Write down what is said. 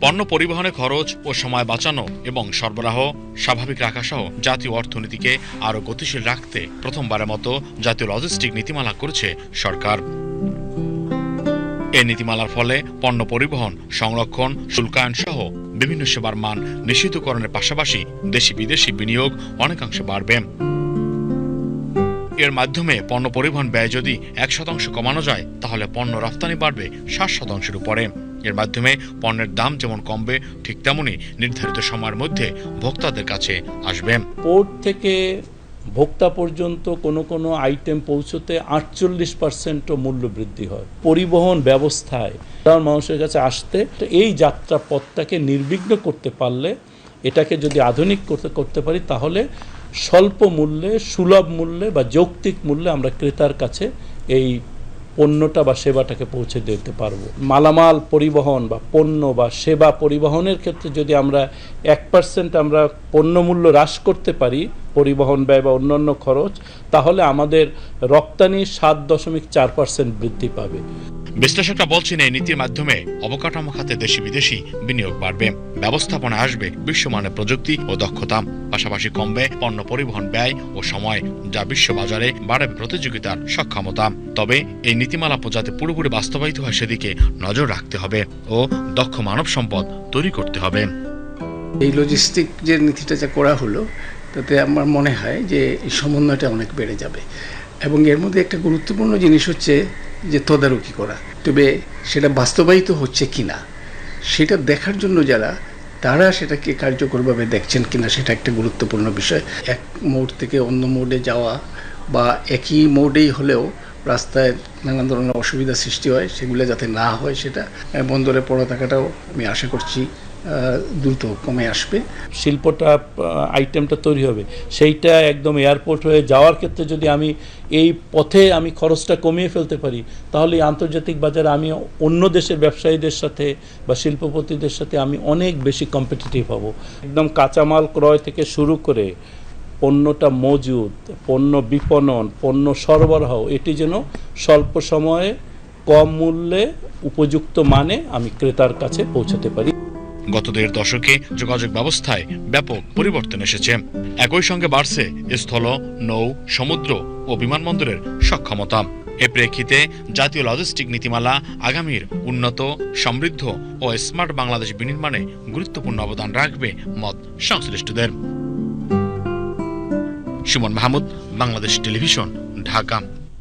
পণ্য পরিবহনে খরচ ও সময় বাঁচানো এবং সরবরাহ স্বাভাবিক রাখা সহ জাতীয় অর্থনীতিকে আরও গতিশীল রাখতে প্রথমবারের মতো জাতীয় লজিস্টিক নীতিমালা করেছে সরকার। এই নীতিমালার ফলে পণ্য পরিবহন, সংরক্ষণ, শুল্কায়ন সহ বিভিন্ন সেবার মান নিশ্চিতকরণের পাশাপাশি দেশি বিদেশি বিনিয়োগ অনেকাংশে বাড়বে। এর মাধ্যমে পণ্য পরিবহন ব্যয় যদি এক শতাংশ কমানো যায়, তাহলে পণ্য রফতানি বাড়বে ষাট শতাংশের উপরে। এর মাধ্যমে পণ্যের দাম যেমন কমবে, ঠিক তেমনই নির্ধারিত সময়ের মধ্যে ভোক্তাদের কাছে আসবে। পোর্ট থেকে ভোক্তা পর্যন্ত কোনো কোনো আইটেম পৌঁছতে আটচল্লিশ পার্সেন্টও মূল্য বৃদ্ধি হয়। পরিবহন ব্যবস্থায় সাধারণ মানুষের কাছে আসতে এই যাত্রা পথটাকে নির্বিঘ্ন করতে পারলে, এটাকে যদি আধুনিক করতে করতে পারি, তাহলে স্বল্প মূল্যে, সুলভ মূল্যে বা যৌক্তিক মূল্যে আমরা ক্রেতার কাছে এই পণ্যটা বা সেবাটাকে পৌঁছে দিতে পারব। মালামাল পরিবহন বা পণ্য বা সেবা পরিবহনের ক্ষেত্রে যদি আমরা এক পার্সেন্ট আমরা পণ্যমূল্য হ্রাস করতে পারি, পরিবহন ব্যয় বা অন্যান্য খরচ, তাহলে আমাদের রপ্তানি সাত দশমিক চার পার্সেন্ট বৃদ্ধি পাবে। বিশ্লেষকরা বলছেন, এই নীতির মাধ্যমে অবকাঠামো খাতে দেশি বিদেশি বিনিয়োগ বাড়বে, ব্যবস্থাপনা আসবে, বিশ্বমানের প্রযুক্তি ও দক্ষতা, পাশাপাশি কমবে পণ্য পরিবহন ব্যয় ও সময়, যা বিশ্ববাজারে বাড়াবে প্রতিযোগিতার সক্ষমতা। তবে এই নীতিমালা যাতে পুরোপুরি বাস্তবায়িত হয় সেদিকে নজর রাখতে হবে ও দক্ষ মানব সম্পদ তৈরি করতে হবে। এই লজিস্টিক যে নীতিটা যা করা হলো, তাতে আমার মনে হয় যে এই সমন্বয়টা অনেক বেড়ে যাবে। এবং এর মধ্যে একটা গুরুত্বপূর্ণ জিনিস হচ্ছে যে তদারকি করা। তবে সেটা বাস্তবায়িত হচ্ছে কি না সেটা দেখার জন্য যারা, তারা সেটাকে কার্যকরভাবে দেখছেন কিনা সেটা একটা গুরুত্বপূর্ণ বিষয়। এক মোড় থেকে অন্য মোড়ে যাওয়া বা একই মোড়েই হলেও রাস্তায় নানান ধরনের অসুবিধা সৃষ্টি হয়, সেগুলো যাতে না হয় সেটা বন্দরে পড়া থাকাটাও আমি আশা করছি দ্রুত কমে আসবে। শিল্পটা আইটেমটা তৈরি হবে। সেইটা একদম এয়ারপোর্ট হয়ে যাওয়ার ক্ষেত্রে যদি আমি এই পথে আমি খরচটা কমিয়ে ফেলতে পারি, তাহলে আন্তর্জাতিক বাজারে আমি অন্য দেশের ব্যবসায়ীদের সাথে বা শিল্পপতিদের সাথে আমি অনেক বেশি কম্পিটিটিভ হব। একদম কাঁচামাল ক্রয় থেকে শুরু করে পণ্যটা মজুদ, পণ্য বিপণন, পণ্য সরবরাহ, এটি যেন স্বল্প সময়ে কম মূল্যে উপযুক্ত মানে আমি ক্রেতার কাছে পৌঁছাতে পারি। গত দেড় দশকে যোগাযোগ ব্যবস্থায় ব্যাপক পরিবর্তন এসেছে। একই সঙ্গে বাড়ছে স্থল, নৌ, সমুদ্র ও বিমানবন্দরের সক্ষমতা। এ প্রেক্ষিতে জাতীয় লজিস্টিক নীতিমালা আগামীর উন্নত, সমৃদ্ধ ও স্মার্ট বাংলাদেশ বিনির্মাণে গুরুত্বপূর্ণ অবদান রাখবে মত সংশ্লিষ্টদের। সুমন মাহমুদ, বাংলাদেশ টেলিভিশন, ঢাকা।